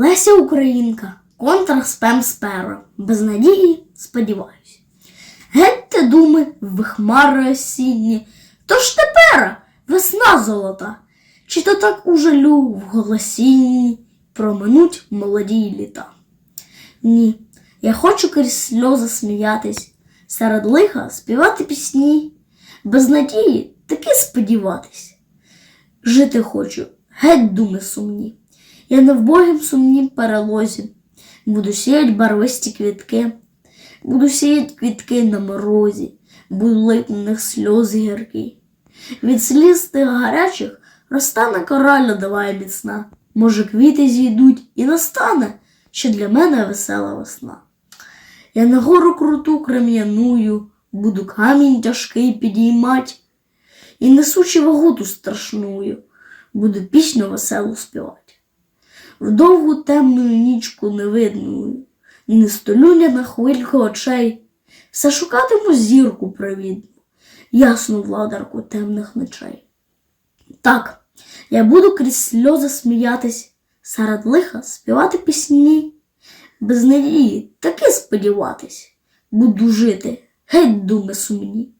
Леся Українка, контр спем спера, без надії. Геть те думи в хмари осінні, то ж тепер весна золота, чи то так у жалю в голосінні проминуть молоді літа. Ні, я хочу крізь сльози сміятись, серед лиха співати пісні, без надії таки сподіватись. Жити хочу, геть думи сумні. Я не в богім сумнім перелозі. Буду сіять барвисті квітки, буду сіять квітки на морозі, буду лить на них сльози гіркі. Від сліз тих гарячих розтане кора льодова і міцна. Може, квіти зійдуть і настане ще для мене весела весна. Я на гору круту крем'яную, буду камінь тяжкий підіймать, і несучи вагуту страшную, буду пісню веселу співати. В довгу темну нічку невидную, не столюня на хвильку очей, все шукатиму зірку привідну, ясну владарку темних ночей. Так, я буду крізь сльози сміятись, серед лиха співати пісні, без надії таки сподіватись, буду жити, геть думи сумні.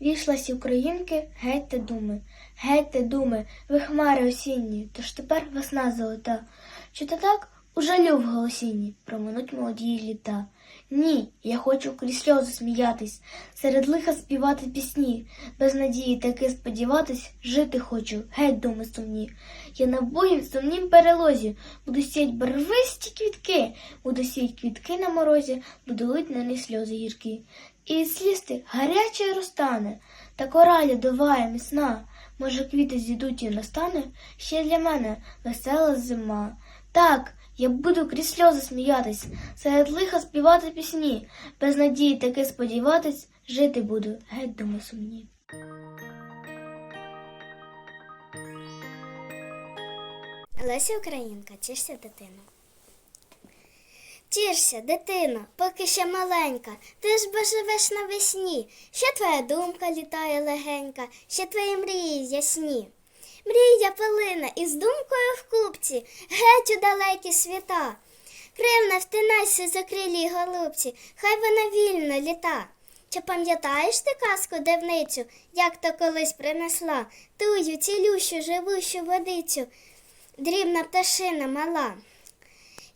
Вішлась українки, гетьте думи, гетьте думи, ви хмари осінні, тож тепер весна золота. Чи то так у жалю в голосінні проминуть молоді літа? Ні, я хочу крізь сльози сміятись, серед лиха співати пісні, без надії таки сподіватись, жити хочу, геть думи сумні. Я на вбогім сумнім перелозі, буду сіять барвисті квітки, буду сіять квітки на морозі, буду лить на них сльози гіркі. І від сліз тих гаряче розтане, та кора льодова і міцна. Може, квіти зійдуть і настане ще для мене весела зима. Так, я буду крізь сльози сміятись, серед лиха співати пісні, без надії таки сподіватись, жити буду, геть думи сумні. Леся Українка, тішся дитино. Тішся, дитино, поки ще маленька, ти ж бо живеш навесні, ще твоя думка літає легенька, ще твої мрії ясні. Мрія пилина із думкою в купці, геть у далекі світа. Кривна втинайся за крилі голубці, хай вона вільно літа. Чи пам'ятаєш ти казку дивницю, як то колись принесла тую цілющу живущу водицю, дрібна пташина мала?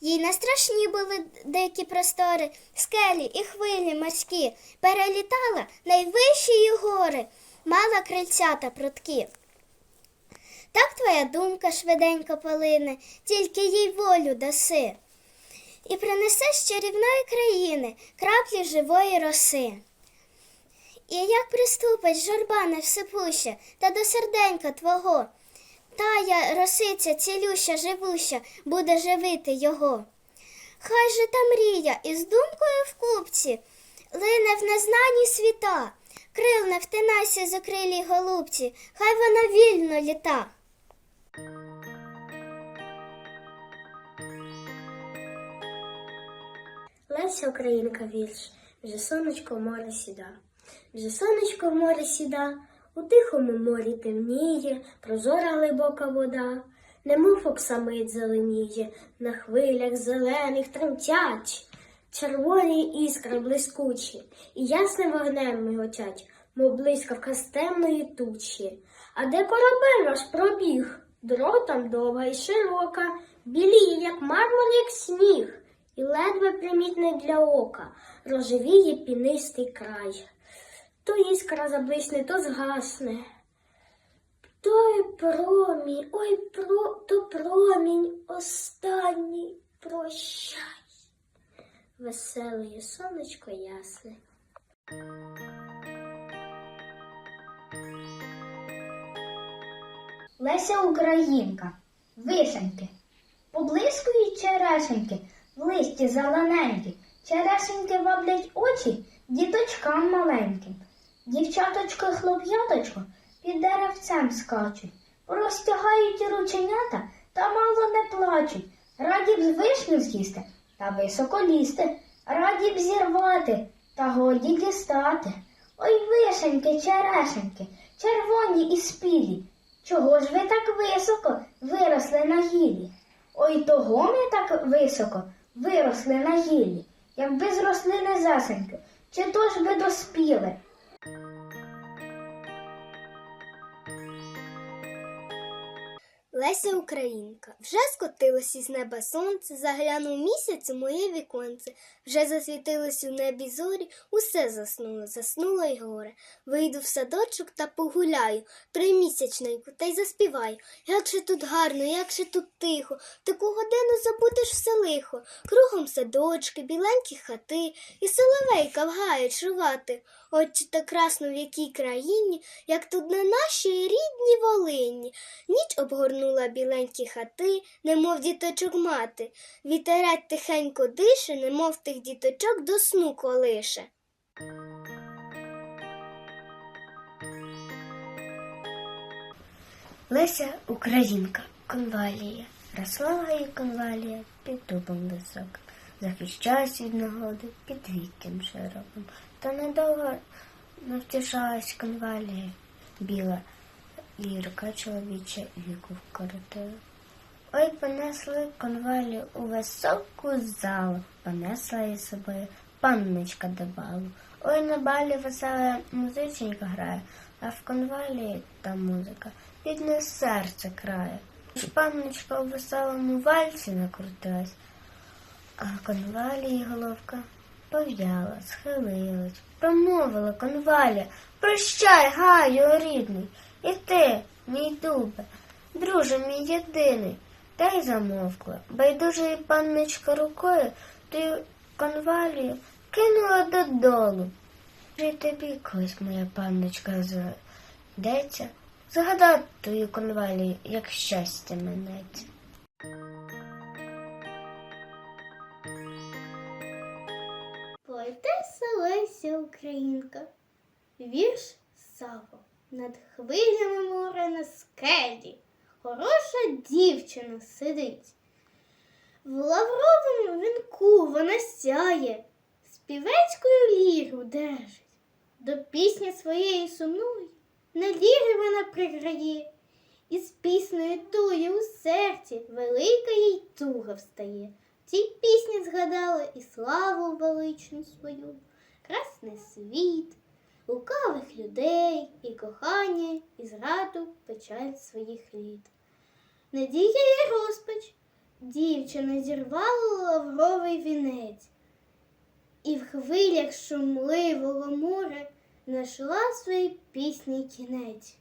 Їй не страшні були дикі простори, скелі і хвилі морські, перелітала найвищі гори, мала крильця та прутки. Так твоя думка швиденько полине, тільки їй волю даси, і принесе з чарівної країни краплі живої роси. І як приступить журба невсипуща та до серденька твого, тая росиця цілюща живуща буде живити його. Хай же та мрія із думкою в купці лине в незнані світа, крил не втинайся з окрилій голубці, хай вона вільно літа. Леся Українка вірш, вже сонечко в море сіда. Вже сонечко в море сіда, у тихому морі темніє, прозора глибока вода, немов оксамит зеленіє, на хвилях зелених тремтять. Червоні іскри блискучі, і ясним вогнем миготять, мов блискавка з темної тучі. А де корабель ваш пробіг? Дорога там довга і широка, біліє, як мармур, як сніг, і ледве примітний для ока, рожевіє пінистий край. То іскра заблисне, то згасне. Той промінь, ой, про, то промінь останній прощай. Веселе сонечко ясне. Леся Українка, вишеньки, поблискують черешеньки, листі зелененькі, черешеньки ваблять очі діточкам маленьким. Дівчаточко і хлоп'яточко під деревцем скачуть, простягають рученята та мало не плачуть. Раді б вишню з'їсти та високо лізти, раді б зірвати та годі дістати. Ой, вишеньки, черешеньки, червоні і спілі, Чого ж ви так високо виросли на гілі. Ой того ми так високо виросли на гілі, якби зросли не засеньки, чи то ж би доспіли. Леся Українка, вже скотилось із неба сонце, заглянув місяць у моє віконце, вже засвітилось у небі зорі, усе заснуло, заснуло й горе. Вийду в садочок та погуляю, тримісячненьку, та й заспіваю. Як же тут гарно, як же тут тихо, таку годину забудеш все лихо. Кругом садочки, біленькі хати, і соловейка вгає чувати. От чи так красно в якій країні, як тут на нашій рідній Волині. Ніч обгорнула біленькі хати, немов діточок мати. Вітерять тихенько дише, немов тих діточок до сну колише. Леся Українка, конвалія, росла і конвалія під дубом високим, захищалась від нагоди під вікем широким. Та недовго не втішалась конвалія, біла лірка чоловіча віку вкоротила. Ой, понесли конвалію у високу залу, понесла її з собою панночка до балу. Ой, на балі весела музиченька грає, а в конвалії та музика бідне серце крає. Ж панночка у веселому вальсі накрутилась, а конвалії головка пов'яла, схилилась, промовила конвалія, прощай, гаю рідний, і ти, мій дубе, друже мій єдиний. Та й замовкла. Байдуже панночка рукою, то й конвалію кинула додолу. Й тобі колись моя панночка зайдеться, згадати твою конвалію, як щастя минеться. Поетеса Леся Українка, вірш Саво. Над хвилями море на скелі. Хороша дівчина сидить. В лавровому вінку вона сяє, співецькою ліру держить. До пісні своєї сумної на ліри вона приграє, і з піснею тую у серці велика їй туга встає. В цій пісні згадала і славу величну свою, красний світ, лукавих людей, і кохання, і зраду печаль своїх літ. Надія і розпач, дівчина зірвала лавровий вінець, і в хвилях шумливого моря знайшла свої пісні кінець.